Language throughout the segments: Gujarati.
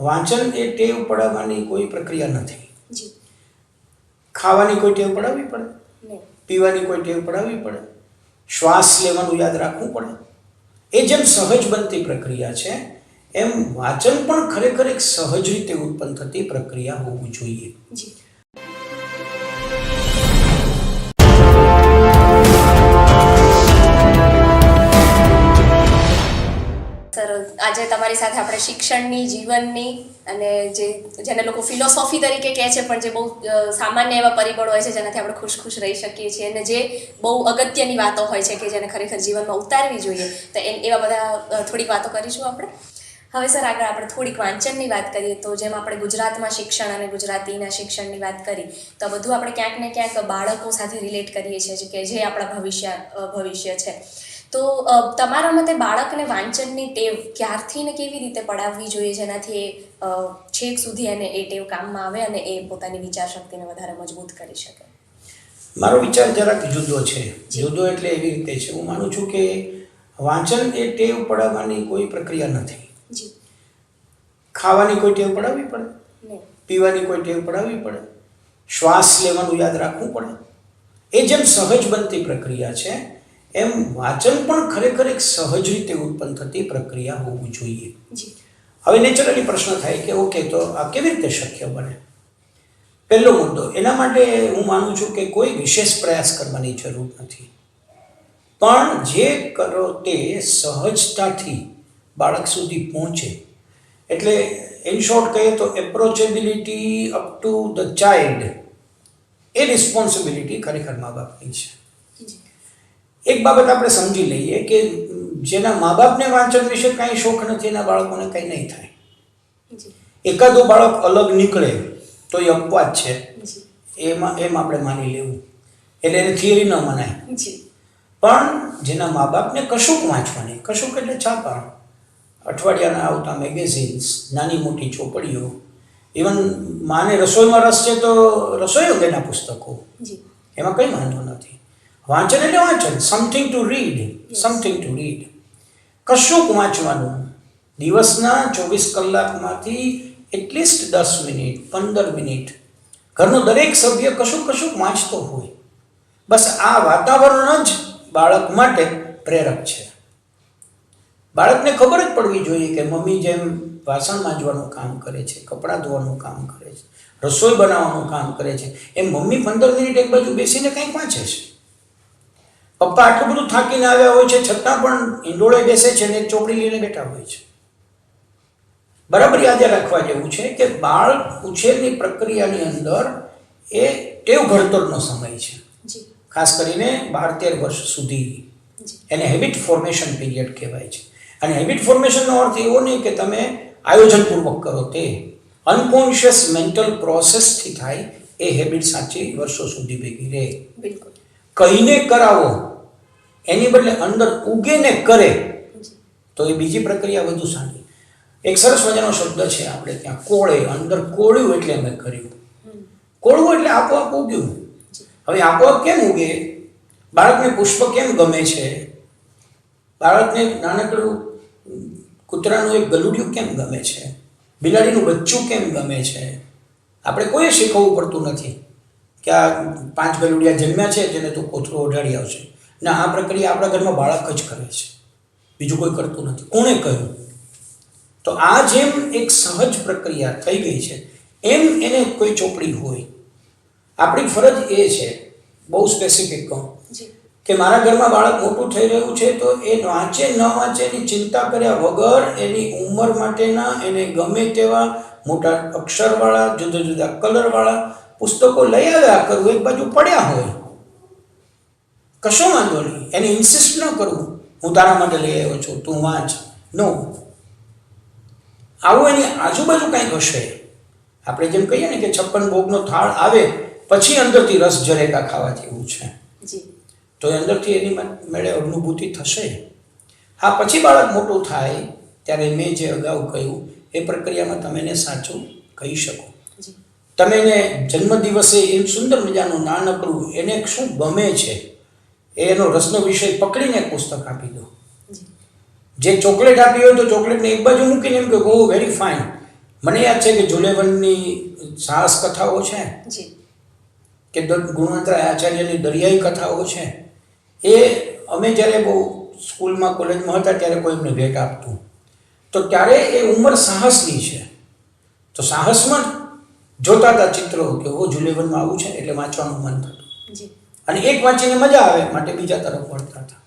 વાંચન એ ટેવ પડાવવાની કોઈ પ્રક્રિયા નથી. ખાવાની કોઈ ટેવ પડાવવી પડે? પીવાની કોઈ ટેવ પડાવવી પડે? શ્વાસ લેવાનું યાદ રાખવું પડે? એ જેમ સહજ બનતી પ્રક્રિયા છે એમ વાંચન પણ ખરેખર એક સહજ રીતે ઉત્પન્ન થતી પ્રક્રિયા હોવું જોઈએ. આજે તમારી સાથે આપણે શિક્ષણની, જીવનની અને જે જેને લોકો ફિલોસોફી તરીકે કહે છે, પણ જે બહુ સામાન્ય એવા પરિબળો હોય છે, જેનાથી આપણે ખુશ ખુશ રહી શકીએ છીએ અને જે બહુ અગત્યની વાતો હોય છે કે જેને ખરેખર જીવનમાં ઉતારવી જોઈએ, તો એ, એવા બધા થોડીક વાતો કરીશું આપણે. હવે સર આગળ આપણે થોડીક વાંચનની વાત કરીએ, તો જેમ આપણે ગુજરાતમાં શિક્ષણ અને ગુજરાતીના શિક્ષણની વાત કરી, તો બધું આપણે ક્યાંક ને ક્યાંક બાળકો સાથે રિલેટ કરીએ છીએ કે જે આપણા ભવિષ્ય ભવિષ્ય છે. તો તમારા મતે બાળકને વાંચનની ટેવ ક્યારથી ને કેવી રીતે પડાવવી જોઈએ? જેનાથી એ છેક સુધી એને એ ટેવ કામમાં આવે અને એ પોતાની વિચાર શક્તિને વધારે મજબૂત કરી શકે. મારો વિચાર જરાક જુદો છે. જુદો એટલે એવી રીતે છે. હું માનું છું કે વાંચન એ ટેવ પડાવવાની કોઈ પ્રક્રિયા નથી. ખાવાની કોઈ ટેવ પડાવવી પડે. પીવાની કોઈ ટેવ પડાવવી પડે. શ્વાસ લેવાનું યાદ રાખવું પડે. એ જેમ સહજ બનતી પ્રક્રિયા છે એમ વાંચન પણ ખરેખર એક સહજ રીતે ઉત્પન્ન થતી પ્રક્રિયા હોવું જોઈએ. હવે નેચરલી પ્રશ્ન થાય કે ઓકે તો આ કેવી રીતે શક્ય બને? પહેલો મુદ્દો એના માટે હું માનું છું કે કોઈ વિશેષ પ્રયાસ કરવાની જરૂર નથી. પણ જે કરો તે સહજતાથી બાળક સુધી પહોંચે. એટલે ઇન શોર્ટ કહીએ તો approachability up to the child A responsibility ખરેખર મા બાપની છે. એક બાબત આપણે સમજી લઈએ કે જેના મા બાપને વાંચન વિશે કાંઈ શોખ નથી એના બાળકોને કંઈ નહીં થાય. એકાદો બાળક અલગ નીકળે તો એ અપવાદ છે. એમાં એમ આપણે માની લેવું. એટલે એને થિયરી ન મનાય. પણ જેના મા બાપને કશુંક વાંચવાની કશુંક એટલે છાપા. અઠવાડિયાના આવતા મેગેઝિન્સ નાની મોટી ચોપડીઓ. ઇવન માને રસોઈમાં રસ છે તો રસોઈ તેના પુસ્તકો? એમાં કંઈ વાંધો નથી. વાંચન એટલે વાંચન. Something to read something to read કશુંક વાંચવાનું. દિવસના ચોવીસ કલાકમાંથી એટલીસ્ટ દસ મિનિટ પંદર મિનિટ. ઘરનો દરેક સભ્ય કશું કશુંક વાંચતો હોય. બસ આ વાતાવરણ જ બાળક માટે પ્રેરક છે. બાળકને ખબર જ પડવી જોઈએ કે મમ્મી જેમ વાસણ માંજવાનું કામ કરે છે કપડાં ધોવાનું કામ કરે છે રસોઈ બનાવવાનું કામ કરે છે એમ મમ્મી પંદર મિનિટ એક બાજુ બેસીને કંઈક વાંચે છે. પપ્પા આટલું બધું થાકીને આવ્યા હોય છે છતાં પણ ઈંડોળે બેસે છે ને ચોપડી લઈને બેઠા હોય છે. બરાબર યાદ રાખવા જેવું છે કે બાળ ઉછેરની પ્રક્રિયાની અંદર એ ટેવ ઘડતરનો સમય છે. ખાસ કરીને બાર તેર વર્ષ સુધી. એને હેબિટ ફોર્મેશન પીરિયડ કહેવાય છે. અને હેબિટ ફોર્મેશનનો અર્થ એવો નહીં કે તમે આયોજનપૂર્વક કરો તે. અનકોન્શિયસ મેન્ટલ પ્રોસેસથી થાય એ હેબિટ સાચી વર્ષો સુધી ભેગી રહે. બિલકુલ. કહીને કરાવો. એની બદલે અંદર ઉગે ને કરે, તો એ બીજી પ્રક્રિયા વધુ સારી. એક સરસ મજાનો શબ્દ છે આપણે ત્યાં, કોળે, અંદર કોળ્યું એટલે અમે કર્યું. કોળવું એટલે આપોઆપ ઉગ્યું. હવે આપોઆપ કેમ ઉગે? બાળકને પુષ્પ કેમ ગમે છે? બાળકને નાનકડું કૂતરાનું એક ગલુડિયું કેમ ગમે છે? બિલાડીનું બચ્ચું કેમ ગમે છે? આપણે કોઈએ શીખવવું પડતું નથી કે આ પાંચ ગલુડિયા જન્મ્યા છે, જેને તું કોથળો ઓઢાડી આવશે. ના આ પ્રક્રિયા આપણા ઘરમાં બાળક જ કરે છે. બીજું કોઈ કરતું નથી. કોણે કહ્યું તો આ જેમ એક સહજ પ્રક્રિયા થઈ ગઈ છે એમ એને કોઈ ચોપડી હોય. આપણી ફરજ એ છે બહુ સ્પેસિફિક કહું જી. કે મારા ઘરમાં બાળક મોટું થઈ રહ્યું છે તો એ વાંચે ન વાંચે એની ચિંતા કર્યા વગર એની ઉંમર માટેના એને ગમે તેવા મોટા અક્ષરવાળા જુદા જુદા કલરવાળા પુસ્તકો લઈ આવ્યા કરવું એક બાજુ પડ્યા હોય. કશો વાંધો નહીં. એને ઇન્સિસ્ટ ન કરવું. હું તારા માટે લઈ આવ્યો છું. તું વાંચ. નો આવું એની આજુબાજુ કંઈક હશે. આપણે જેમ કહીએ ને કે છપ્પન ભોગનો થાળ આવે પછી અંદરથી રસ જરેકા ખાવા જેવું છે. તો અંદરથી એની મેળે અનુભૂતિ થશે. હા પછી બાળક મોટું થાય ત્યારે મેં જે અગાઉ કહ્યું એ પ્રક્રિયામાં તમે એને સાચું કહી શકો. તમે એને જન્મદિવસે એમ સુંદર મજાનું નાનકડું એને શું ગમે છે? એનો રસનો વિષય પકડીને પુસ્તક આપી દો. જે. ચોકલેટ આપી હોય તો ચોકલેટને એક બાજુ મૂકીને એમ કે ગો વેરી ફાઇન મને યાદ છે કે જુલેવનની સાહસ કથાઓ છે? કે ગુણવંતરાય આચાર્યની દરિયાઈ કથાઓ છે? એ અમે જ્યારે બહુ સ્કૂલમાં કોલેજમાં હતા ત્યારે કોઈ એમને ભેટ આપતું. તો ત્યારે એ ઉંમર સાહસની છે. તો સાહસમાં જોતા હતા ચિત્રો કે ઓ જુલેવનમાં આવું છે? એટલે વાંચવાનું મન થતું. અને એક વાંચીને મજા આવે માટે બીજા તરફ વળતા હતા.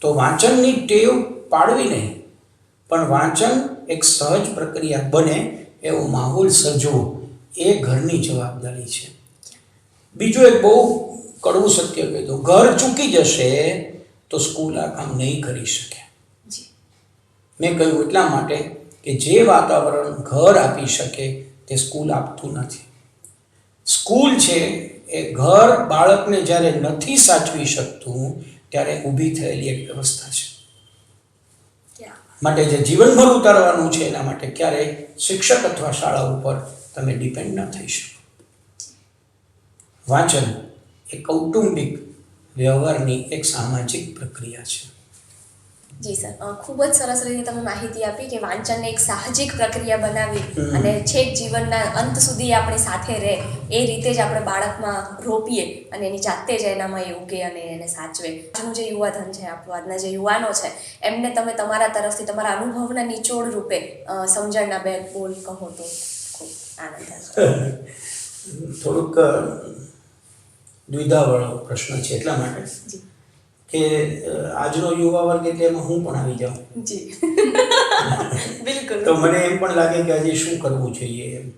તો વાંચનની ટેવ પાડવી નહીં પણ વાંચન એક સહજ પ્રક્રિયા બને એવો માહોલ સર્જવો એ ઘરની જવાબદારી છે. બીજું એક બહુ કડવું સત્ય કહી દઉં. ઘર ચૂકી જશે તો સ્કૂલ આ કામ નહીં કરી શકે. મેં કહ્યું એટલા માટે કે જે વાતાવરણ ઘર આપી શકે તે સ્કૂલ આપતું નથી. સ્કૂલ છે એ ઘર બાળકને જ્યારે નથી સાચવી શકતું ત્યારે ઊભી થયેલી એક વ્યવસ્થા છે. માટે જે જીવનભર ઉતારવાનું છે એના માટે ક્યારેય શિક્ષક અથવા શાળા ઉપર તમે ડિપેન્ડ ન થઈ શકો. વાંચન એ કૌટુંબિક વ્યવહારની એક સામાજિક પ્રક્રિયા છે. જી સર. ખૂબ જ સરસ રીતે તમે માહિતી આપી કે વાંચનને એક સાહજિક પ્રક્રિયા બનાવી અને છેક જીવનના અંત સુધી આપણી સાથે રહે એ રીતે જ આપણે બાળકમાં રોપીએ અને એની જાતે જ એનામાં એ ઉગે અને એને સાચવે. આજનું જે યુવાધન છે આપણું આજના જે યુવાનો છે એમને તમે તમારા તરફથી તમારા અનુભવના નિચોડ રૂપે સમજણના બે બોલ કહો તો ખૂબ આનંદ થોડુંક દ્વિધાવાળો પ્રશ્ન છે એટલા માટે. કે આજનો યુવા વર્ગ એટલે એમાં હું પણ આવી જાઉં. જી. બિલકુલ. તો મને એમ પણ લાગે કે આજે શું કરવું જોઈએ એમ.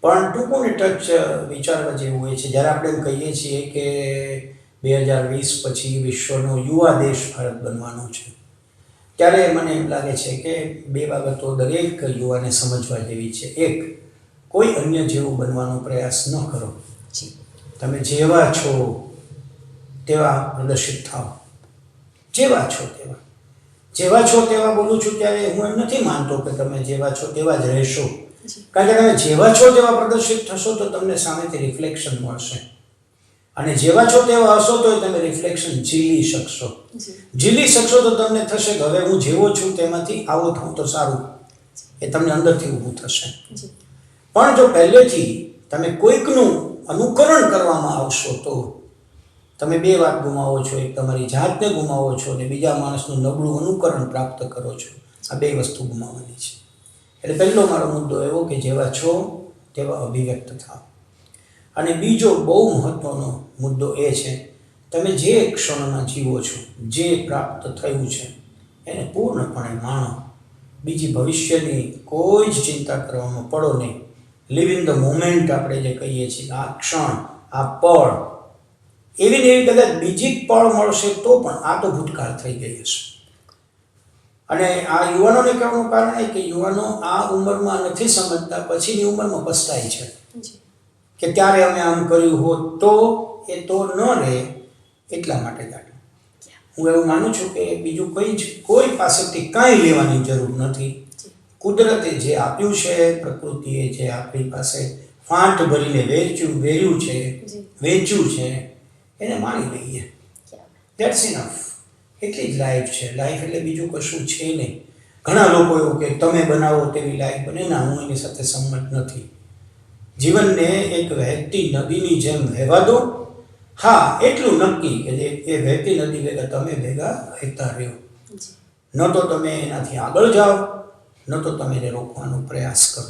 પણ ટૂંકું ને ટચ વિચારવા જેવું હોય છે. જ્યારે આપણે એમ કહીએ છીએ કે બે હજાર વીસ પછી વિશ્વનો યુવા દેશ ભારત બનવાનો છે ત્યારે મને એમ લાગે છે કે બે બાબતો દરેક યુવાને સમજવા જેવી છે. એક કોઈ અન્ય જેવું બનવાનો પ્રયાસ ન કરો. તમે જેવા છો તેવા પ્રદર્શિત થાઓ. જેવા છો તેવા. જેવા છો તેવા બોલું છું ત્યારે હું એમ નથી માનતો કે તમે જેવા છો તેવા જ રહેશો. કારણ કે તમે જેવા છો તેવા પ્રદર્શિત થશો તો તમને સામેથી રિફ્લેક્શન મળશે. અને જેવા છો તેવા હશો તો તમે રિફ્લેક્શન ઝીલી શકશો. ઝીલી શકશો તો તમને થશે કે હવે હું જેવો છું તેમાંથી આવો થવું તો સારું. એ તમને અંદરથી ઊભું થશે. પણ જો પહેલેથી તમે કોઈકનું અનુકરણ કરવામાં આવશો તો તમે બે વાત ગુમાવો છો, એક તમારી જાતને ગુમાવો છો અને બીજા માણસનું નબળું અનુકરણ પ્રાપ્ત કરો છો. આ બે વસ્તુ ગુમાવવાની છે. એટલે પહેલો મારો મુદ્દો એવો કે જેવા છો, તેવા અભિવ્યક્ત થાઓ. અને બીજો બહુ મહત્ત્વનો મુદ્દો એ છે, તમે જે ક્ષણમાં જીવો છો, જે પ્રાપ્ત થયું છે, એને પૂર્ણપણે માણો. બીજી ભવિષ્યની કોઈ જ ચિંતા કરવામાં પડો નહીં. લિવ ઇન ધ મોમેન્ટ આપણે જે કહીએ છીએ, આ ક્ષણ, આ પળ એવી ને એવી કદાચ બીજી જ પળ મળશે તો પણ આ તો ભૂતકાળ થઈ ગઈ હશે. અને આ યુવાનોને કહેવાનું કારણ એ કે યુવાનો આ ઉંમરમાં નથી સમજતા પછીની ઉંમરમાં પસ્તાય છે. કે ત્યારે અમે આમ કર્યું હોત તો એ તો ન રહે એટલા માટે કાઢ્યું હું એવું માનું છું કે બીજું કંઈ જ કોઈ પાસેથી કાંઈ લેવાની જરૂર નથી. કુદરતે જે આપ્યું છે પ્રકૃતિએ જે આપણી પાસે ફાંટ ભરીને વેચ્યું વેર્યું છે વેચ્યું છે એને માણી લઈએ દેટ્સ ઇનફ એટલી જ લાઈફ છે. લાઈફ એટલે બીજું કશું છે નહીં. ઘણા લોકો એવું કે તમે બનાવો તેવી લાઈફ બને ના હું એની સાથે સંમત નથી. જીવનને એક વહેતી નદીની જેમ વહેવા દો. હા એટલું નક્કી કે જે એ વહેતી નદી ભેગા તમે ભેગા વહેતા રહ્યો. ન તો તમે એનાથી આગળ જાઓ ન તો તમે એને રોકવાનો પ્રયાસ કરો.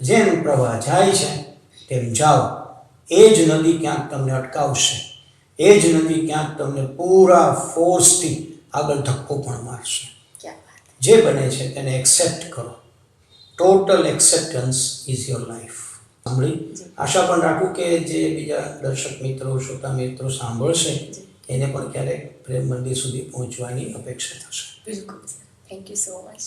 જેમ પ્રવાહ જાય છે તેમ જાઓ. એ જ નદી ક્યાંક તમને અટકાવશે. એ જ નદી ક્યાંક તમને પૂરા ફોર્સથી આગળ ધક્કો પણ મારશે. જે બને છે તેને એક્સેપ્ટ કરો. Total acceptance is your life સાંભળી? આશા પણ રાખું કે જે બીજા દર્શક મિત્રો શ્રોતા મિત્રો સાંભળશે એને પણ ક્યારેક પ્રેમ મંદિર સુધી પહોંચવાની અપેક્ષા થશે. બિલકુલ થેન્ક યુ સો મચ